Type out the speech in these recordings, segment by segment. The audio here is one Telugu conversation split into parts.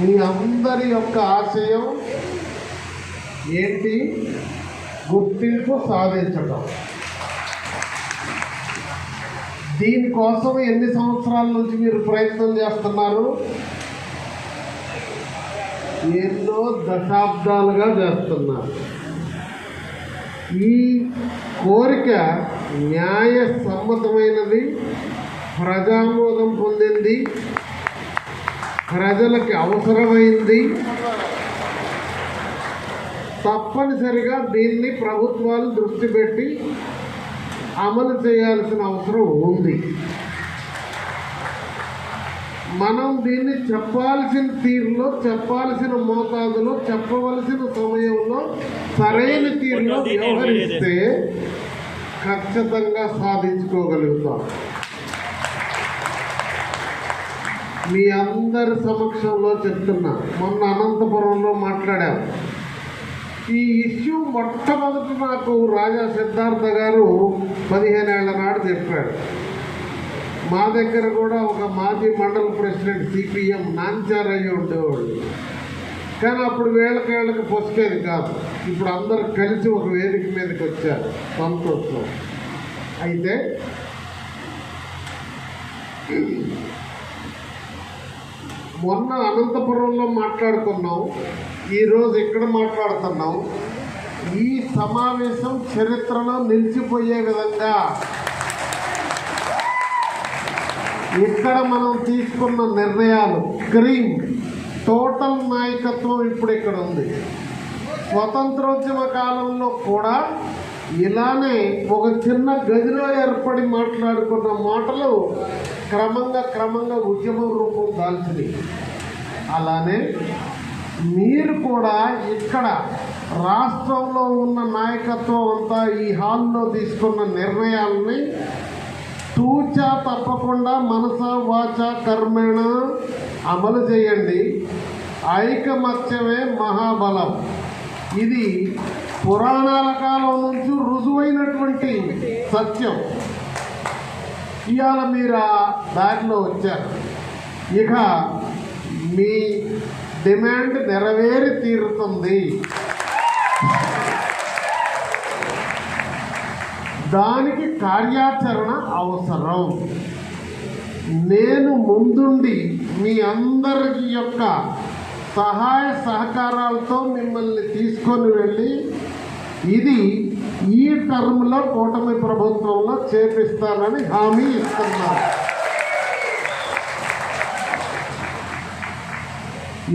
మీ అందరి యొక్క ఆశయం ఏంటి? గుర్తింపు సాధించటం దీనికోసం ఎన్ని సంవత్సరాల నుంచి మీరు ప్రయత్నం చేస్తున్నారు? ఎన్నో దశాబ్దాలుగా చేస్తున్నారు. ఈ కోరిక న్యాయ సమ్మతమైనది ప్రజామోదం పొందింది. ప్రజలకి అవసరమైంది. తప్పనిసరిగా దీన్ని ప్రభుత్వాలు దృష్టి పెట్టి అమలు చేయాల్సిన అవసరం ఉంది. మనం దీన్ని చెప్పాల్సిన తీరులో చెప్పాల్సిన మోతాదులో చెప్పవలసిన సమయంలో సరైన తీరులో వ్యవహరిస్తే ఖచ్చితంగా సాధించుకోగలుగుతాం. మీ అందరి సమక్షంలో చెప్తున్నా. మొన్న అనంతపురంలో మాట్లాడాం. ఈ ఇష్యూ మొట్టమొదటి నాకు రాజా సిద్ధార్థ గారు పదిహేనేళ్ళ నాడు చెప్పాడు. మా దగ్గర కూడా ఒక మాజీ మండల ప్రెసిడెంట్ సిపిఎం నాంచారయ్య ఉండేవాళ్ళు కానీ అప్పుడు వేళకేళ్ళకి పొసికేది కాదు. ఇప్పుడు అందరు కలిసి ఒక వేదిక మీదకి వచ్చారు సంతోషం అయితే మొన్న అనంతపురంలో మాట్లాడుకున్నాం. ఈరోజు ఇక్కడ మాట్లాడుతున్నాం. ఈ సమావేశం చరిత్రలో నిలిచిపోయే విధంగా ఇక్కడ మనం తీసుకున్న నిర్ణయాలు క్రీమ్ టోటల్ నాయకత్వం ఇప్పుడు ఇక్కడ ఉంది. స్వతంత్రోద్యమ కాలంలో కూడా ఇలానే ఒక చిన్న గదిలో ఏర్పడి మాట్లాడుకున్న మాటలు క్రమంగా క్రమంగా ఉద్యమం రూపం దాల్చింది అలానే మీరు కూడా ఇక్కడ రాష్ట్రంలో ఉన్న నాయకత్వం అంతా ఈ హాల్లో తీసుకున్న నిర్ణయాలని తూచా తప్పకుండా మనస వాచ కర్మేణ అమలు చేయండి. ఐకమత్యమే మహాబలం. ఇది పురాణాల కాలం నుంచి రుజువైనటువంటి సత్యం. ఇవాళ మీరు ఆ దారిలో వచ్చారు. ఇక మీ డిమాండ్ నెరవేరి తీరుతుంది. దానికి కార్యాచరణ అవసరం. నేను ముందుండి మీ అందరి యొక్క సహాయ సహకారాలతో మిమ్మల్ని తీసుకొని వెళ్ళి ఇది ఈ టర్మ్లో కూటమి ప్రభుత్వంలో చేపిస్తానని హామీ ఇస్తున్నారు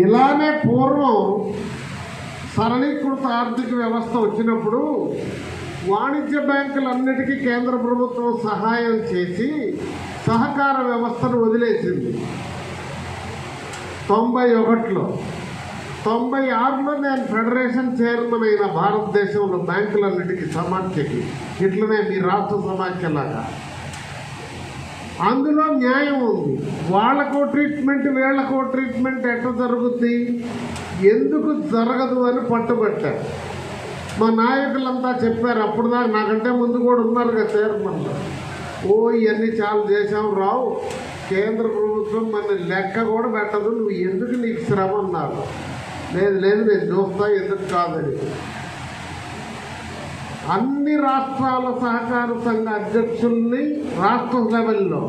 ఇలానే పూర్వం సరళీకృత ఆర్థిక వ్యవస్థ వచ్చినప్పుడు వాణిజ్య బ్యాంకులన్నిటికీ కేంద్ర ప్రభుత్వం సహాయం చేసి సహకార వ్యవస్థను వదిలేసింది. తొంభై ఒకటిలో తొంభై ఆరులో నేను ఫెడరేషన్ చైర్మన్ అయిన భారతదేశంలో బ్యాంకులన్నిటికీ సమాఖ్యకి. ఇట్లనే మీ రాష్ట్ర సమాఖ్యలాగా. అందులో న్యాయం ఉంది. వాళ్ళకో ట్రీట్మెంట్ వీళ్ళకో ట్రీట్మెంట్ ఎట్లా జరుగుద్ది? ఎందుకు జరగదు అని పట్టుబట్టారు. మా నాయకులంతా చెప్పారు. అప్పుడు దాకా నాకంటే ముందు కూడా ఉన్నారు కదా చైర్మన్ ఓ ఇవన్నీ చాలా చేసాం రావు. కేంద్ర ప్రభుత్వం మన లెక్క కూడా పెట్టదు. నువ్వు ఎందుకు నీకు శ్రమ అన్నారు? లేదు లేదు నేను చూస్తా ఎందుకు కాదని అన్ని రాష్ట్రాల సహకార సంఘ అధ్యక్షుల్ని రాష్ట్ర లెవెల్లో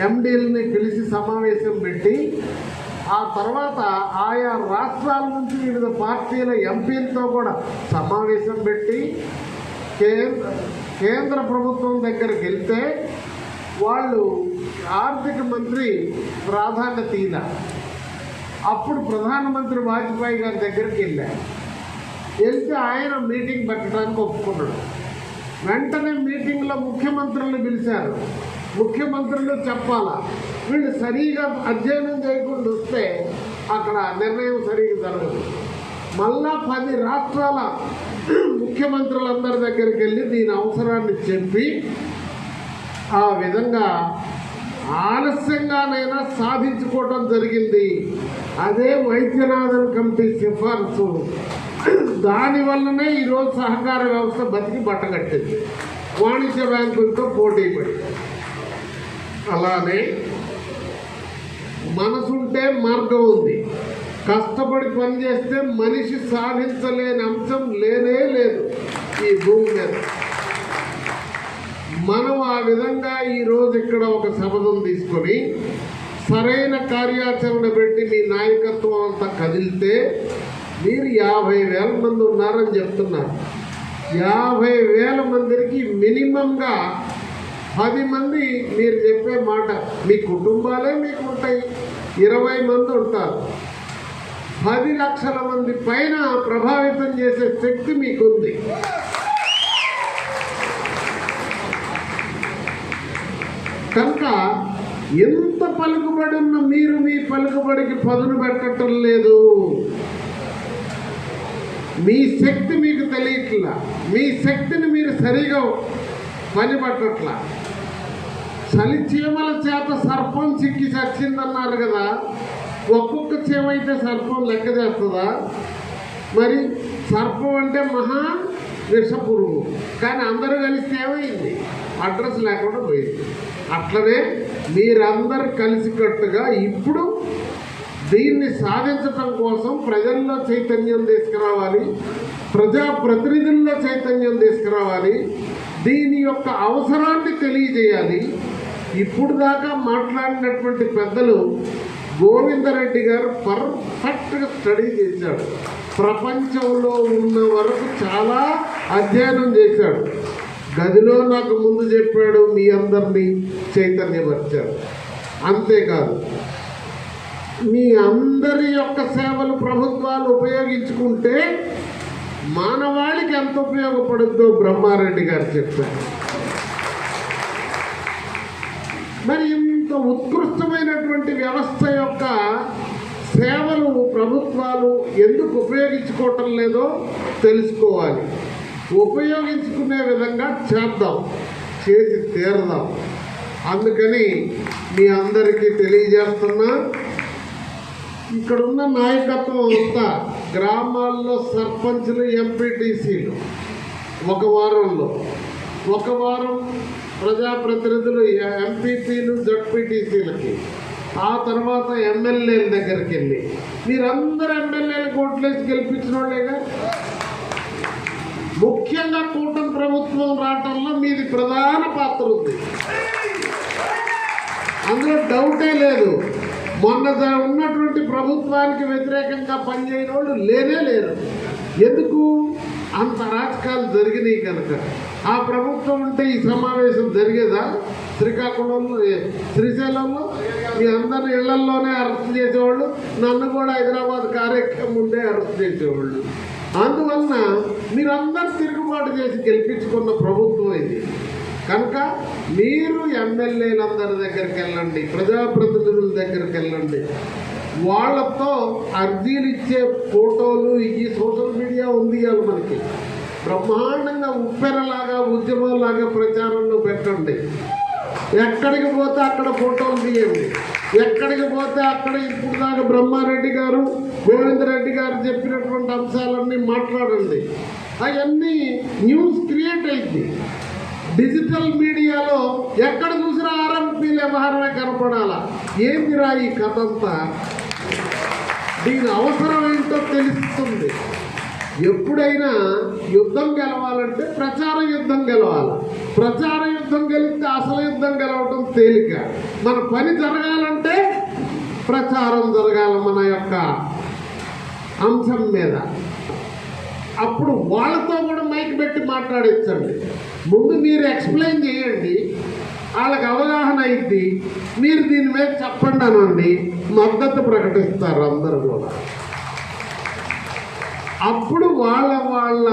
ఎండీలని పిలిచి సమావేశం పెట్టి ఆ తర్వాత ఆయా రాష్ట్రాల నుంచి వివిధ పార్టీల ఎంపీలతో కూడా సమావేశం పెట్టి కేంద్ర కేంద్ర ప్రభుత్వం దగ్గరికి వెళ్తే వాళ్ళు ఆర్థిక మంత్రి ప్రాధాన్యత ఇలా అప్పుడు ప్రధానమంత్రి వాజ్పేయి గారి దగ్గరికి వెళ్ళాను వెళ్తే ఆయన మీటింగ్ పెట్టడానికి ఒప్పుకున్నాడు. వెంటనే మీటింగ్లో ముఖ్యమంత్రులను పిలిచారు. ముఖ్యమంత్రులు చెప్పాలా వీళ్ళు సరిగా అధ్యయనం చేయకుండా వస్తే అక్కడ నిర్ణయం సరిగా జరగదు. మళ్ళా పది రాష్ట్రాల ముఖ్యమంత్రులందరి దగ్గరికి వెళ్ళి దీని అవసరాన్ని చెప్పి ఆ విధంగా ఆలస్యంగానైనా సాధించుకోవటం జరిగింది. అదే వైద్యనాథన్ కమిటీ సిఫార్సు. దానివల్లనే ఈరోజు సహకార వ్యవస్థ బతికి బట్టగట్టింది వాణిజ్య బ్యాంకులతో పోటీ పడి అలానే మనసుంటే మార్గం ఉంది. కష్టపడి పని చేస్తే మనిషి సాధించలేని అంశం లేనే లేదు ఈ భూమి మీద. మనం ఆ విధంగా ఈరోజు ఇక్కడ ఒక శపథం తీసుకొని సరైన కార్యాచరణ పెట్టి మీ నాయకత్వం అంతా కదిలితే మీరు యాభై వేల మంది ఉన్నారని చెప్తున్నారు. యాభై వేల మందికి మినిమంగా పది మంది మీరు చెప్పే మాట మీ కుటుంబాలే మీకు ఉంటాయి. ఇరవై మంది ఉంటారు. పది లక్షల మంది పైన ప్రభావితం చేసే శక్తి మీకుంది. కనుక ఎంత పలుకుబడి ఉన్న మీరు మీ పలుకుబడికి పదును పెట్టడం లేదు? మీ శక్తి మీకు తెలియట్లా. మీ శక్తిని మీరు సరిగా పనిపట్టట్లా. చలి చీమల చేత సర్పం చిక్కి చచ్చిందన్నారు కదా ఒక్కొక్క చీమ అయితే సర్పం లెక్క చేస్తుందా? మరి సర్పం అంటే మహా విషపురుగు. కానీ అందరూ కలిసి ఏమైంది? అడ్రస్ లేకుండా పోయింది. అట్లనే మీరందరు కలిసికట్టుగా ఇప్పుడు దీన్ని సాధించటం కోసం ప్రజల్లో చైతన్యం తీసుకురావాలి ప్రజా ప్రతినిధుల్లో చైతన్యం తీసుకురావాలి దీని యొక్క అవసరాన్ని తెలియజేయాలి. ఇప్పుడు దాకా మాట్లాడినటువంటి పెద్దలు గోవిందరెడ్డి గారు పర్ఫెక్ట్గా స్టడీ చేశాడు ప్రపంచంలో ఉన్న వరకు చాలా అధ్యయనం చేశాడు. గదిలో నాకు ముందు చెప్పాడు మీ అందరినీ చైతన్యపరిచాడు. అంతేకాదు మీ అందరి యొక్క సేవలు ప్రభుత్వాలు ఉపయోగించుకుంటే మానవాళికి ఎంత ఉపయోగపడుద్దో బ్రహ్మారెడ్డి గారు చెప్పారు. మరి ఇంత ఉత్కృష్టమైనటువంటి వ్యవస్థ యొక్క సేవలు ప్రభుత్వాలు ఎందుకు ఉపయోగించుకోవటం లేదో తెలుసుకోవాలి. ఉపయోగించుకునే విధంగా చేద్దాం. చేసి తీరదాం. అందుకని మీ అందరికీ తెలియజేస్తున్నా ఇక్కడున్న నాయకత్వం అంతా గ్రామాల్లో సర్పంచులు ఎంపీటీసీలు. ఒక వారంలో. ఒక వారం ప్రజాప్రతినిధులు ఎంపీపీలు జడ్పీటీసీలకి. ఆ తర్వాత ఎమ్మెల్యేల దగ్గరికి వెళ్ళి మీరందరూ ఎమ్మెల్యేలు కోట్లేసి గెలిపించిన వాళ్ళేగా ముఖ్యంగా కూటమి ప్రభుత్వం రావటంలో మీది ప్రధాన పాత్ర ఉంది. అందులో డౌటే లేదు. మొన్న ఉన్నటువంటి ప్రభుత్వానికి వ్యతిరేకంగా పనిచేయని వాళ్ళు లేనే లేరు. ఎందుకు? అంత రాజకాలు జరిగినాయి కనుక. ఆ ప్రభుత్వం ఉంటే ఈ సమావేశం జరిగేదా? శ్రీకాకుళంలో శ్రీశైలంలో? మీ అందరిని ఇళ్ళల్లోనే అరెస్ట్ చేసేవాళ్ళు నన్ను కూడా హైదరాబాద్ కార్యక్రమం ఉండే అరెస్ట్ చేసేవాళ్ళు. అందువలన మీరందరూ తిరుగుబాటు చేసి గెలిపించుకున్న ప్రభుత్వం ఇది. కనుక మీరు ఎమ్మెల్యేలందరి దగ్గరికి వెళ్ళండి ప్రజాప్రతినిధుల దగ్గరికి వెళ్ళండి. వాళ్ళతో అర్జీలు ఇచ్చే ఫోటోలు ఈ సోషల్ మీడియా ఉంది ఇవాళ మనకి. బ్రహ్మాండంగా ఉప్పెరలాగా ఉద్యమంలాగా ప్రచారంలో పెట్టండి. ఎక్కడికి పోతే అక్కడ ఫోటోలు తీయండి ఎక్కడికి పోతే అక్కడ ఇప్పుడు దాకా బ్రహ్మారెడ్డి గారు గోవిందరెడ్డి గారు చెప్పినటువంటి అంశాలన్నీ మాట్లాడండి. అవన్నీ న్యూస్ క్రియేట్ అయింది. డిజిటల్ మీడియాలో ఎక్కడ చూసినా ఆర్ఎంపీ వ్యవహారమే కనపడాలా? ఏందిరా ఈ కథ అంతా? దీని అవసరం ఏంటో తెలుస్తుంది. ఎప్పుడైనా యుద్ధం గెలవాలంటే ప్రచార యుద్ధం గెలవాలి. ప్రచార యుద్ధం గెలిస్తే అసలు యుద్ధం గెలవటం తేలిక. మన పని జరగాలంటే ప్రచారం జరగాలి మన యొక్క అంశం మీద. అప్పుడు వాళ్ళతో కూడా మైక్ పెట్టి మాట్లాడించండి. ముందు మీరు ఎక్స్ప్లెయిన్ చేయండి. వాళ్ళకి అవగాహన అయింది. మీరు దీని మీద చెప్పండి అనండి. మద్దతు ప్రకటిస్తారు అందరూ కూడా. అప్పుడు వాళ్ళ వాళ్ళ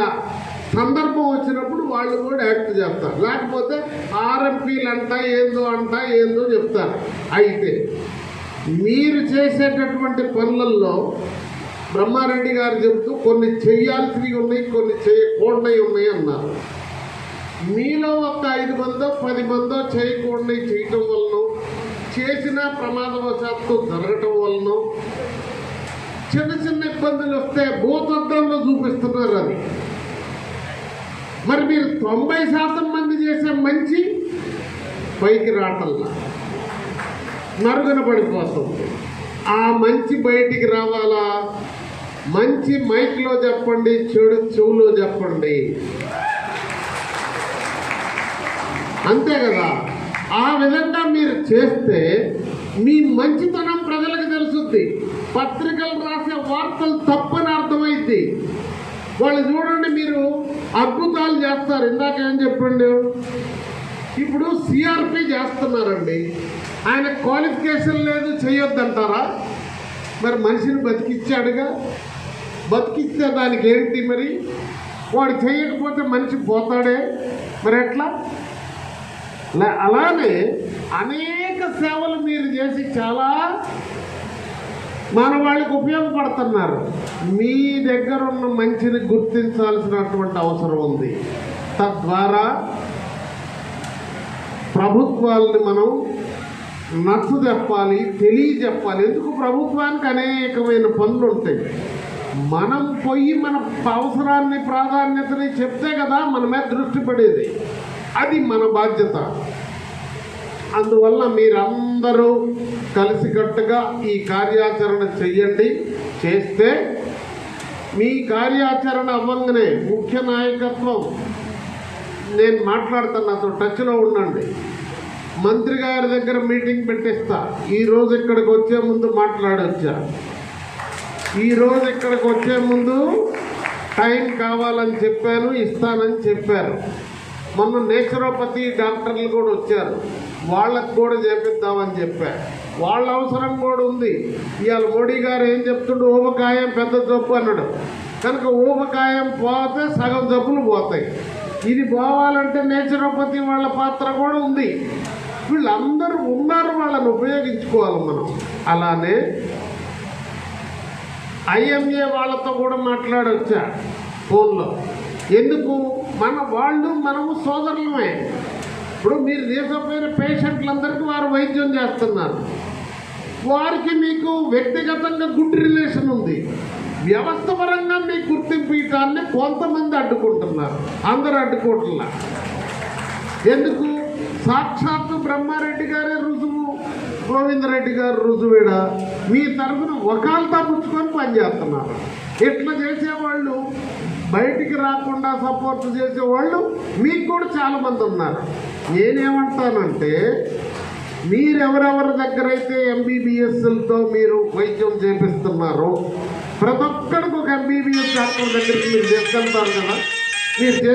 సందర్భం వచ్చినప్పుడు వాళ్ళు కూడా యాక్ట్ చేస్తారు. లేకపోతే ఆర్ఎంపీలు అంట ఏందో అంట ఏందో చెప్తారు. అయితే మీరు చేసేటటువంటి పనులలో బ్రహ్మారెడ్డి గారు చెబుతూ కొన్ని చేయాల్సినవి ఉన్నాయి కొన్ని చేయకూడనివి ఉన్నాయి అన్నారు. మీలో ఒక ఐదు మందో పది మందో చేయకూడనివి చేయటం వలన చేసిన ప్రమాదవశాత్తు జరగటం వలన చిన్న చిన్న ఇబ్బందులు వస్తే భూతత్వంలో చూపిస్తున్నారు అది. మరి మీరు తొంభై శాతం మంది చేసే మంచి పైకి రాటల్లా. మరుగున పడిపోతుంది ఆ మంచి బయటికి రావాలా? మంచి మైక్లో చెప్పండి చెడు చెవులో చెప్పండి. అంతే కదా? ఆ విధంగా మీరు చేస్తే మీ మంచితనం ప్రజలకు తెలుసుద్ది. పత్రికలు వార్తలు తప్పని అర్థమైద్ది వాళ్ళు చూడండి మీరు అద్భుతాలు చేస్తారు. ఇందాక ఏం చెప్పండి? ఇప్పుడు సిఆర్పి చేస్తున్నారండి. ఆయన క్వాలిఫికేషన్ లేదు చేయొద్దంటారా? మరి మనిషిని బతికిచ్చాడుగా? బతికిస్తే దానికి ఏంటి మరి? వాడు చేయకపోతే మనిషి పోతాడే? మరి ఎట్లా? అలానే అనేక సేవలు మీరు చేసి చాలా మన వాళ్ళకి ఉపయోగపడుతున్నారు. మీ దగ్గర ఉన్న మంచిని గుర్తించాల్సినటువంటి అవసరం ఉంది. తద్వారా ప్రభుత్వాలని మనం నచ్చ చెప్పాలి తెలియజెప్పాలి. ఎందుకు ప్రభుత్వానికి అనేకమైన పనులు ఉంటాయి మనం పోయి మన అవసరాన్ని ప్రాధాన్యతని చెప్తే కదా మన మీద దృష్టి పడేది. అది మన బాధ్యత. అందువల్ల మీరందరూ అందరూ కలిసికట్టుగా ఈ కార్యాచరణ చెయ్యండి. చేస్తే మీ కార్యాచరణ అవ్వంగానే ముఖ్య నాయకత్వం. నేను మాట్లాడుతున్నా నాతో టచ్లో ఉండండి. మంత్రి గారి దగ్గర మీటింగ్ పెట్టిస్తా. ఈ రోజు ఇక్కడికి వచ్చే ముందు మాట్లాడొచ్చా? ఈ రోజు ఇక్కడికి వచ్చే ముందు టైం కావాలని చెప్పాను ఇస్తానని చెప్పారు. మొన్న నేచురోపతి డాక్టర్లు కూడా వచ్చారు. వాళ్ళకు కూడా చేపిద్దామని చెప్పా. వాళ్ళ అవసరం కూడా ఉంది. ఇవాళ మోడీ గారు ఏం చెప్తుండు? ఊబకాయం పెద్ద జబ్బు అన్నాడు. కనుక ఊబకాయం పోతే సగం జబ్బులు పోతాయి. ఇది పోవాలంటే నేచురోపతి వాళ్ళ పాత్ర కూడా ఉంది. వీళ్ళందరూ ఉన్నారు వాళ్ళని ఉపయోగించుకోవాలి మనం. అలానే ఐఎంఏ వాళ్ళతో కూడా మాట్లాడొచ్చా? ఫోన్లో. ఎందుకు? మన వాళ్ళు మనము సోదరులమే. ఇప్పుడు మీరు తీసుకుపోయిన పేషెంట్లందరికీ వారు వైద్యం చేస్తున్నారు. వారికి మీకు వ్యక్తిగతంగా గుడ్ రిలేషన్ ఉంది. వ్యవస్థ పరంగా మీ గుర్తింపు ఇటాన్ని కొంతమంది అడ్డుకుంటున్నారు. అందరూ అడ్డుకోవట్లా. ఎందుకు? సాక్షాత్తు బ్రహ్మారెడ్డి గారే రుజువు గోవిందరెడ్డి గారు రుజువేడ? మీ తరఫున ఒకళ్ళతో తప్పించుకొని పనిచేస్తున్నారు. ఇట్లా చేసేవాళ్ళు? బయటికి రాకుండా సపోర్ట్ చేసేవాళ్ళు మీకు కూడా చాలామంది ఉన్నారు. నేనేమంటానంటే మీరెవరెవరి దగ్గర అయితే ఎంబీబీఎస్లతో మీరు వైద్యం చేపిస్తున్నారో ప్రతి ఒక్కడికి ఒక ఎంబీబీఎస్ డాక్టర్ దగ్గరికి మీరు తీసుకెళ్తారు కదా? మీరు